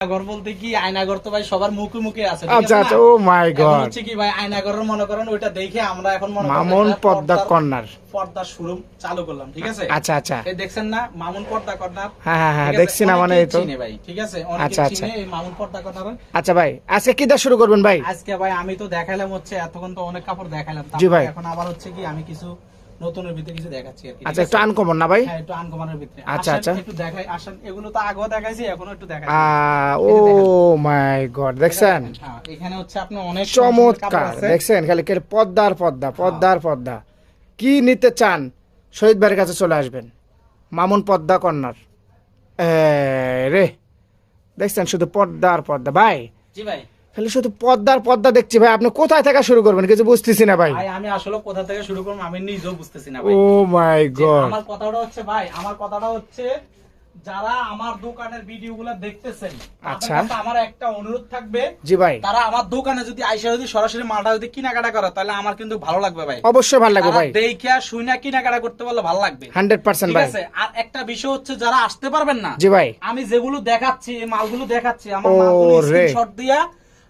আয়নাঘর বলতে কি আয়নাঘর তো ভাই সবার মুখে মুখে আছে আচ্ছা আচ্ছা ও মাই গড হচ্ছে কি ভাই মনে করেন ওইটা দেখে আমরা এখন মনে মামুন কর্নার। শোরুম চালু করলাম ঠিক আছে? আচ্ছা আচ্ছা। এই দেখছেন না মামুন পর্দা কর্নার। হ্যাঁ হ্যাঁ হ্যাঁ দেখছি না মানে এই তো। চিনে ভাই ঠিক আছে? আচ্ছা, আচ্ছা। এই মামুন পর্দা কর্নার আচ্ছা ভাই আজকে কি দিয়ে শুরু করবেন ভাই? আজকে ভাই আমি তো দেখালাম হচ্ছে এতক্ষণ তো অনেক কাপড় দেখালাম জি তারপরে। এখন আবার হচ্ছে কি আমি কিছু নতুনের ভিতরে কিছু দেখাচ্ছি আর কি। আচ্ছা একটু আনকমন না ভাই? হ্যাঁ একটু আনকমানের ভিতরে। আচ্ছা, আচ্ছা। একটু দেখাই। আসেন এগুলো তো আগেও দেখাইছি এখনও একটু দেখাই। ও মাই গড দেখছেন? হ্যাঁ, এখানে হচ্ছে আপনার অনেক চমৎকার দেখছেন? খালি পদ্মার পদ্মা পদ্মার পদ্মা। কি নিতে চান? শহীদ ভাইয়ের কাছে চলে আসবেন। মামুন পদ্মা কর্নার। এ, রে দেখছেন? শুধু পদ্মার পদ্মা। ভাই জি ভাই। খালি শুধু পদ্মার পদ্মা দেখছি ভাই আপনি কোথায় থেকে শুরু করবেন? কিছু বুঝতেছি না ভাই। আমি আসলে কোথা থেকে শুরু করব আমি নিজেও বুঝতেছি না ভাই। ও মাই গড আমার কথাটা হচ্ছে ভাই আমার কথাটা হচ্ছে যারা আমার দোকানের দেখতেছেন আচ্ছা। আমার একটা অনুরোধ থাকবে জি ভাই। তারা আমার দোকানে যদি আইসা যদি সরাসরি মালটা যদি কেনাকাটা করে তাহলে আমার কিন্তু ভালো লাগবে ভাই। অবশ্যই ভালো লাগবে ভাই। দেখিয়া শুইনা কেনাকাটা করতে পারলে ভালো লাগবে। হান্ড্রেড পার্সেন্ট ঠিক ভাই। আছে আর একটা বিষয় হচ্ছে যারা আসতে পারবেন না জি ভাই। আমি যেগুলো দেখাচ্ছি এই মালগুলো দেখাচ্ছি আমার মালগুলো স্ক্রিনশট দিয়া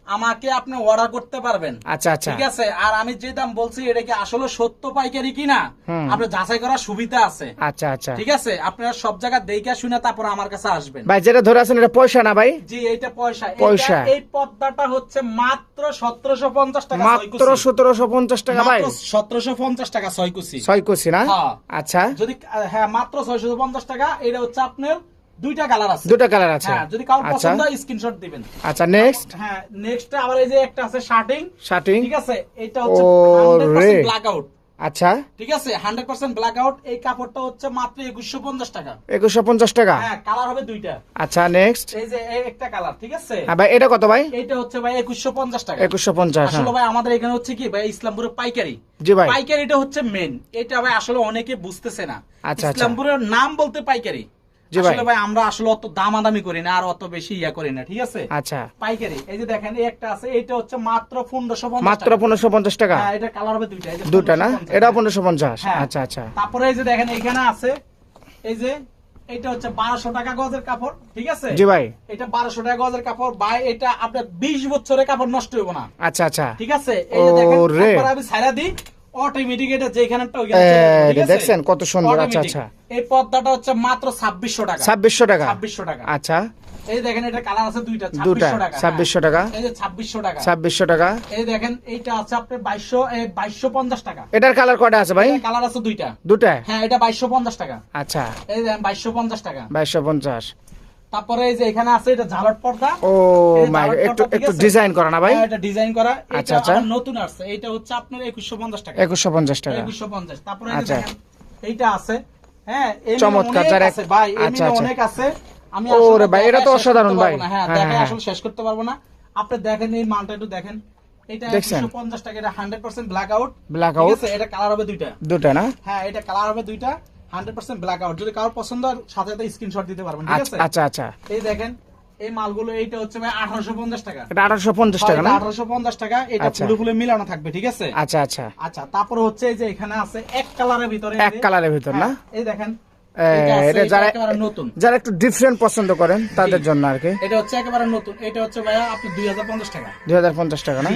আমাকে আপনি অর্ডার করতে পারবেন। আচ্ছা আচ্ছা। ঠিক আছে? আর আমি যে দাম বলছি এটা কি আসলে সত্য পাইকারি কিনা? হুম। আপনি যাচাই করার সুবিধা আছে। আচ্ছা আচ্ছা। ঠিক আছে? আপনারা সব জায়গা দেখে শুনে তারপর আমার কাছে আসবেন। ভাই যেটা ধরে আছেন এটা পয়সা না ভাই? জি এইটা পয়সা। পয়সা। এই পদ্মাটা হচ্ছে মাত্র সতেরোশো পঞ্চাশ টাকা মাত্র সতেরোশো পঞ্চাশ টাকা ভাই। সতেরোশো পঞ্চাশ টাকা ছয় কুচি। ছয় কুচি না? হ্যাঁ। আচ্ছা। যদি হ্যাঁ মাত্র ছয়শো পঞ্চাশ টাকা এটা হচ্ছে আপনার দুইটা কালার আছে। দুটো কালার আছে। হ্যাঁ যদি কারও আচ্ছা। পছন্দ হয় স্ক্রিনশট দিবেন। আচ্ছা নেক্সট হ্যাঁ নেক্সট আবার এই যে একটা আছে শার্টিং শার্টিং ঠিক আছে? এটা হচ্ছে ও রে। ব্ল্যাক আউট আচ্ছা। ঠিক আছে? হান্ড্রেড পার্সেন্ট ব্ল্যাক আউট এই কাপড়টা হচ্ছে মাত্র একুশশো পঞ্চাশ টাকা। একুশশো পঞ্চাশ টাকা? হ্যাঁ কালার হবে দুইটা। আচ্ছা নেক্সট এই যে এই একটা কালার ঠিক আছে? হ্যাঁ ভাই এটা কত ভাই? এইটা হচ্ছে ভাই একুশশো পঞ্চাশ টাকা। একুশশো পঞ্চাশ হ্যাঁ। আসলে ভাই আমাদের এখানে হচ্ছে কি ভাই ইসলামপুরের পাইকারি। জি ভাই। পাইকারিটা হচ্ছে মেন এটা ভাই আসলে অনেকে বুঝতেছে না। আচ্ছা, আচ্ছা। ইসলামপুরের নাম বলতে পাইকারি। জি ভাই। ভাই আমরা আসলে অত দামাদামি করি না আর অত বেশি ইয়া করি না ঠিক আছে? আচ্ছা। পাইকারি। এই যে দেখেন এই একটা আছে এটা হচ্ছে মাত্র মাত্র পনেরোশো পঞ্চাশ টাকা? হ্যাঁ এটা কালার হবে দুইটা এই যে দুটা না? এটা পনেরোশো পঞ্চাশ? হ্যাঁ। আচ্ছা আচ্ছা। তারপরে এই যে দেখেন এখানে আছে এই যে এটা হচ্ছে বারোশো টাকা গজের কাপড় ঠিক আছে? জি ভাই। এটা বারোশো টাকা গজের কাপড়। বা এটা আপনার বিশ বছরের কাপড় নষ্ট হইব না। আচ্ছা আচ্ছা। ঠিক আছে? এই যে দেখেন আমি ছাইরা দিই অটোমেটিক এটা যেখানেটা ওইখানে এই? দেখছেন কত সুন্দর, আচ্ছা, আচ্ছা। এই পর্দাটা হচ্ছে মাত্র ছাব্বিশশো টাকা। ছাব্বিশশো টাকা? ছাব্বিশশো টাকা। আচ্ছা। এই দেখেন এটা কালার আছে দুইটা 2600 টাকা। ছাব্বিশশো টাকা। এই যে ছাব্বিশশো টাকা। ছাব্বিশশো টাকা। এই দেখেন এইটা আছে আপনার বাইশশো বাইশশো পঞ্চাশ টাকা। এটার কালার কয়টা আছে ভাই? কালার আছে দুইটা। দুটা হ্যাঁ এটা বাইশশো পঞ্চাশ টাকা। আচ্ছা। এই দেখেন বাইশশো পঞ্চাশ টাকা। বাইশশো পঞ্চাশ। তারপরে এই যে এখানে আছে এটা ঝালট পর্দা। ও মাই একটু একটু ডিজাইন করা না ভাই? হ্যাঁ, এটা ডিজাইন করা। আচ্ছা, আচ্ছা। নতুন আসছে। এটা হচ্ছে আপনার একুশশো পঞ্চাশ টাকা। একুশশো পঞ্চাশ টাকা। একুশশো পঞ্চাশ। তারপরে এই যে আচ্ছা। এইটা আছে। হ্যাঁ চমৎকার, অনেক যারা আছে। ভাই আচ্ছা, আচ্ছা। অনেক আছে। আমি ওরে ভাই, এটা তো অসাধারণ ভাই। হ্যাঁ হ্যাঁ, হ্যাঁ। আসলে শেষ করতে পারব না। আপনি দেখেন এই মালটা একটু দেখেন। এটা দেখছেন? একশো পঞ্চাশ টাকা এটা hundred percent black out black ঠিক আউট আছে এটা কালার হবে দুইটা। দুটা না? হ্যাঁ এটা কালার হবে দুইটা। হান্ড্রেড পার্সেন্ট ব্ল্যাক আউট যদি কারোর পছন্দ হয় সাথে সাথে স্ক্রিনশট দিতে পারবেন ঠিক আচ্ছা আছে? আচ্ছা আচ্ছা। এই দেখেন এই মালগুলো এইটা হচ্ছে ভাই আঠারোশো পঞ্চাশ টাকা। এটা আঠারোশো পঞ্চাশ টাকা না? আঠারোশো পঞ্চাশ টাকা এটা আচ্ছা। ফুলে ফুলে মিলানো থাকবে ঠিক আছে? আচ্ছা আচ্ছা। আচ্ছা তারপরে হচ্ছে এই যে এখানে আছে এক কালারের ভিতরে এক কালারের ভিতর না? হ্যাঁ, এই দেখেন এটা যারা নতুন। যারা একটু ডিফারেন্ট পছন্দ করেন তাদের জন্য আর কি। এটা হচ্ছে একেবারে নতুন। এটা হচ্ছে ভাইয়া আপনি দুই হাজার পঞ্চাশ টাকা। দুই হাজার পঞ্চাশ টাকা না?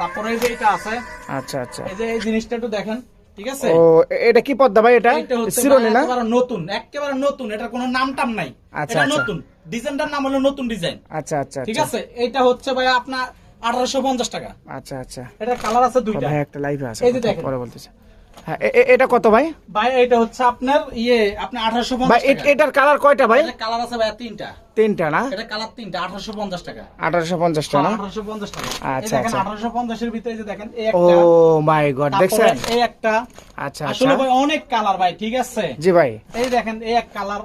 তারপরে এই যে এটা আছে আচ্ছা আচ্ছা। এই যে এই জিনিসটা একটু দেখেন ঠিক আছে? ও এটা কি পদ্মা ভাই এটা? এটা হচ্ছে না? একেবারে নতুন একেবারে নতুন এটার কোনো নাম টাম নাই। আচ্ছা, এটা আচ্ছা। নতুন ডিজাইনটার নাম হলো নতুন ডিজাইন। আচ্ছা আচ্ছা ঠিক আচ্ছা। আছে? এটা হচ্ছে ভাই আপনার আঠারোশো পঞ্চাশ টাকা। আচ্ছা আচ্ছা। এটা কালার আছে দুইটা। ভাই একটা লাইভে আছে। এই যে দেখেন। পরে বলতেছে। হ্যাঁ এটা কত ভাই? ভাই এটা হচ্ছে আপনার ইয়ে আপনি আঠারোশো ভাই পঞ্চাশ এটার কালার কয়টা ভাই? কালার আছে ভাই তিনটা। তিনটা না? এটা কালার তিনটা আঠারোশো পঞ্চাশ টাকা। আঠারোশো পঞ্চাশ টাকা না? পঞ্চাশ টাকা। আচ্ছা, দেখেন আচ্ছা। ভিতরে যে দেখেন এই ও মাই গড দেখছেন? এই একটা। আচ্ছা আচ্ছা। আসলে ভাই অনেক কালার ভাই ঠিক আছে? জি ভাই। এই দেখেন এই এক কালার।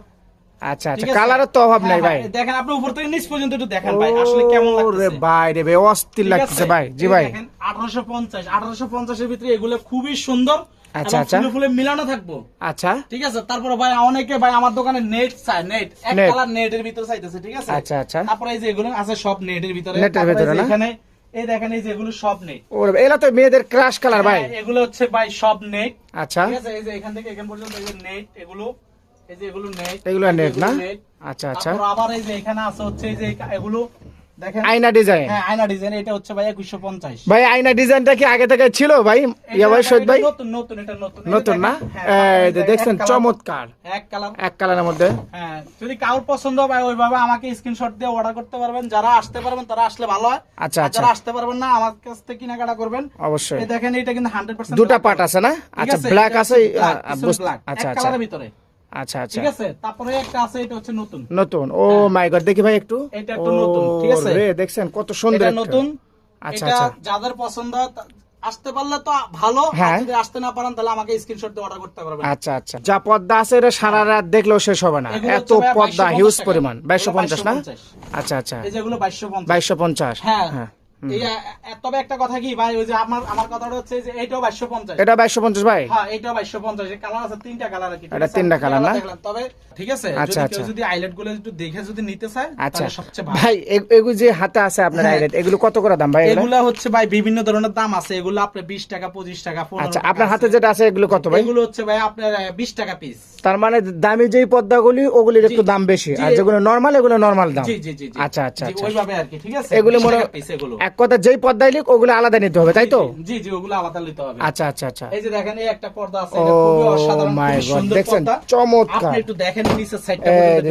আচ্ছা আচ্ছা। কালারের তো অভাব নাই হ্যাঁ, ভাই। হ্যাঁ, দেখেন আপনি উপর থেকে নিচ পর্যন্ত একটু দেখেন ভাই আসলে কেমন ওরে লাগতেছে। ভাই রে ভাই অস্থির আছে? ভাই। জি ভাই। দেখেন 1850 1850 এর ভিতরে এগুলো খুবই সুন্দর। আচ্ছা, আচ্ছা। ফুলে মিলানো থাকব। আচ্ছা। ঠিক আছে? তারপরে ভাই অনেকে ভাই আমার দোকানে নেট চায় নেট এক। কালার নেটের ভিতরে চাইতেছে ঠিক আছে? আচ্ছা, আচ্ছা। তারপরে এই যে এগুলো আছে সব নেটের ভিতরে। নেটের ভিতরে না? এখানে এই দেখেন এই যে এগুলো সব নেট ওরে এলা তো মেয়েদের ক্রাশ কালার ভাই। হ্যাঁ, এগুলো হচ্ছে ভাই সব নেট আচ্ছা। ঠিক আছে? এই যে এখান থেকে এখান পর্যন্ত এই যে নেট এগুলো এই যে এগুলো নেট এগুলো এই যে net না? আচ্ছা আচ্ছা। তারপর আবার এই যে এখানে আছে হচ্ছে এই যে এগুলো দেখেন? আয়না ডিজাইন হ্যাঁ আয়না ডিজাইন এটা হচ্ছে ভাই একুশশো পঞ্চাশ। ভাই আয়না ডিজাইনটা কি আগে থেকে ছিল ভাই? ইয়া ভাই শহীদ ভাই? নতুন নতুন এটা নতুন। নতুন না? হ্যাঁ, এই যে দেখছেন চমৎকার। এক কালার। এক কালারের মধ্যে। হ্যাঁ যদি কারোর পছন্দ হয় ওইভাবে আমাকে স্ক্রিনশট দিয়ে অর্ডার করতে পারবেন। যারা আসতে পারবেন তারা আসলে ভালো হয়। আচ্ছা, আচ্ছা। যারা আসতে পারবেন না আমার কাছ থেকে কেনাকাটা করবেন। অবশ্যই। এই দেখেন এটা কিন্তু হান্ড্রেড পার্সেন্ট দুটা পার্ট আছে না? আচ্ছা ব্ল্যাক আছে আচ্ছা এক আচ্ছা। কালারের ভিতরে। আচ্ছা আচ্ছা। ঠিক আছে? তারপরে একটা আছে এটা হচ্ছে নতুন। নতুন। ও মাই গড দেখি ভাই একটু। এটা একটু নতুন, ঠিক আছে? রে দেখছেন কত সুন্দর এটা নতুন। আচ্ছা আচ্ছা। যাদের পছন্দ আসতে পারলে তো ভালো হ্যাঁ। যদি আসতে না পারেন তাহলে আমাকে স্ক্রিনশট দিয়ে অর্ডার করতে পারবেন। আচ্ছা আচ্ছা। যা পদ্মা আছে এটা সারা রাত দেখলেও শেষ হবে না। এত পদ্মা হিউজ পরিমাণ। বাইশশো এগুলো পঞ্চাশ না? আচ্ছা আচ্ছা। এই যেগুলো বাইশশো পঞ্চাশ। বাইশশো পঞ্চাশ। হ্যাঁ। হ্যাঁ। এই তবে একটা কথা কি ভাই ওই যে আমার আমার কথাটা হচ্ছে যে এইটাও পঞ্চাশ। এটা বাইশশো পঞ্চাশ ভাই? হ্যাঁ এইটাও কালার আছে তিনটা কালার ঠিক এটা তিনটা colour না? তবে ঠিক আছে আচ্ছা, যদি কেউ আচ্ছা। যদি আইলেটগুলো একটু দেখে যদি নিতে চায় আচ্ছা। তাহলে সবচেয়ে ভালো। ভাই এগুলো যে হাতে আছে আপনার হ্যাঁ। আইলেট এগুলো কত করে দাম ভাই এগুলো? হচ্ছে ভাই বিভিন্ন ধরনের দাম আছে। এগুলো আপনার বিশ টাকা পঁচিশ টাকা পনেরো আচ্ছা আপনার হাতে যেটা আছে এগুলো কত ভাই? এগুলো হচ্ছে ভাই আপনার বিশ টাকা পিস তার মানে দামি যেই পদ্মাগুলি ওগুলির একটু দাম বেশি। আর যেগুলো নর্মাল এগুলো নর্মাল দাম। জি জি জি। আচ্ছা আচ্ছা আচ্ছা। ওইভাবে আর কি ঠিক আছে? এগুলো মনে এগুলো। এক কথা যেই পর্দায় লিখ ওগুলো আলাদা নিতে হবে তাই তো? জি জি ওগুলো আলাদা নিতে হবে। আচ্ছা আচ্ছা আচ্ছা। এই যে দেখেন এই একটা পর্দা আছে এটা খুবই অসাধারণ সুন্দর দেখছেন? চমৎকার। আপনি একটু দেখেন নিচের সাইডটা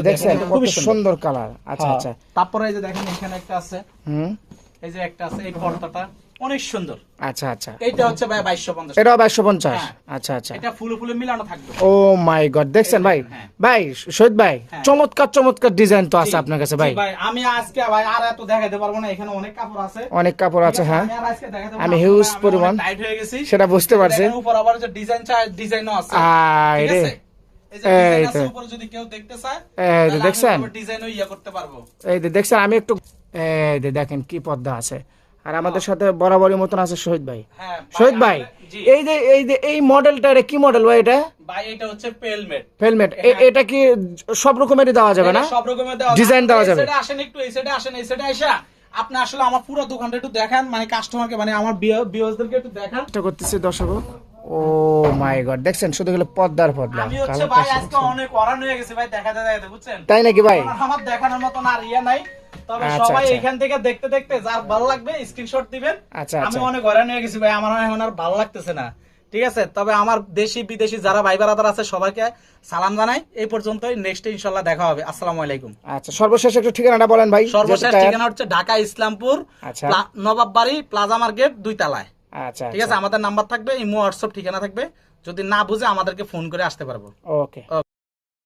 দেখেন, খুব সুন্দর। কালার আচ্ছা হ্যাঁ। আচ্ছা। তারপরে এই যে দেখেন এখানে একটা আছে। হুম। এই যে একটা আছে এই পর্দাটা। অনেক সুন্দর। আচ্ছা আচ্ছা। এইটা হচ্ছে ভাই বাইশশো পঞ্চাশ। এটাও বাইশশো পঞ্চাশ? হ্যাঁ। আচ্ছা আচ্ছা। এটা ফুলে ফুলে মিলানো থাকবে। ও মাই গড দেখছেন ভাই? হ্যাঁ। ভাই শহীদ ভাই হ্যাঁ। চমৎকার চমৎকার ডিজাইন তো আছে আপনার কাছে ভাই। ভাই আমি আজকে ভাই আর এত দেখাতে পারব না এখানে অনেক কাপড় আছে। অনেক কাপড় আছে হ্যাঁ। আমি আমি পরিমাণ। tight হয়ে গেছি। সেটা বুঝতে পারছি। উপর আবার যে ডিজাইন চাই ডিজাইনও আছে। ঠিক দেখছেন? ইয়া করতে পারব। এই দেখছেন? আমি একটু এই দেখেন কি পদ্মা আছে। আর আমাদের সাথে বরাবরই মতন আছে শহীদ ভাই। হ্যাঁ শহীদ ভাই এই যে এই যে এই মডেলটা এটা কি মডেল ভাই এটা? ভাই এটা হচ্ছে পেলমেট হেলমেট এটা কি সব রকমেরই দেওয়া যাবে না? সব রকমের দেওয়া Design দেওয়া যাবে। সেটা আসেন একটু এই সাইডে আসেন এই সাইডে আইসা। আপনি আসলে আমার পুরো দোকানটা একটু দেখান মানে কাস্টমারকে মানে আমার ভিউয়ার্সদেরকে একটু দেখান। চেষ্টা করতেছি দর্শক। ও মাই গড দেখছেন? শুধু গেলে পদ্মার পদ্মা আমি হচ্ছে ভাই আজকে অনেক অরান হয়ে গেছে ভাই দেখাতে দেখাতে বুঝছেন তাই নাকি ভাই? আমার- আমার দেখানোর মতন আর ইয়ে নাই। তবে আচ্ছা, সবাই আচ্ছা। এখান থেকে দেখতে দেখতে যার ভালো লাগবে স্ক্রিনশট দিবেন। আচ্ছা, আমি। অনেক হরান হয়ে গেছি ভাই আমার এখন আর ভালো লাগতেছে না। ঠিক আছে? তবে আমার দেশি বিদেশি যারা ভাই বারাদার আছে সবাইকে সালাম জানাই। এই পর্যন্তই। নেক্সট ইনশাল্লাহ দেখা হবে। আসসালামু আলাইকুম। আচ্ছা সর্বশেষ একটু ঠিকানাটা বলেন ভাই সর্বশেষ ঠিকানা হচ্ছে ঢাকা ইসলামপুর আচ্ছা। নবাব বাড়ি প্লাজা মার্কেট দুই তালায়। আচ্ছা ঠিক আছে? আমাদের নাম্বার থাকবে ইমো হোয়াটসঅ্যাপ ঠিকানা থাকবে। যদি না বুঝে আমাদেরকে ফোন করে আসতে পারব। ওকে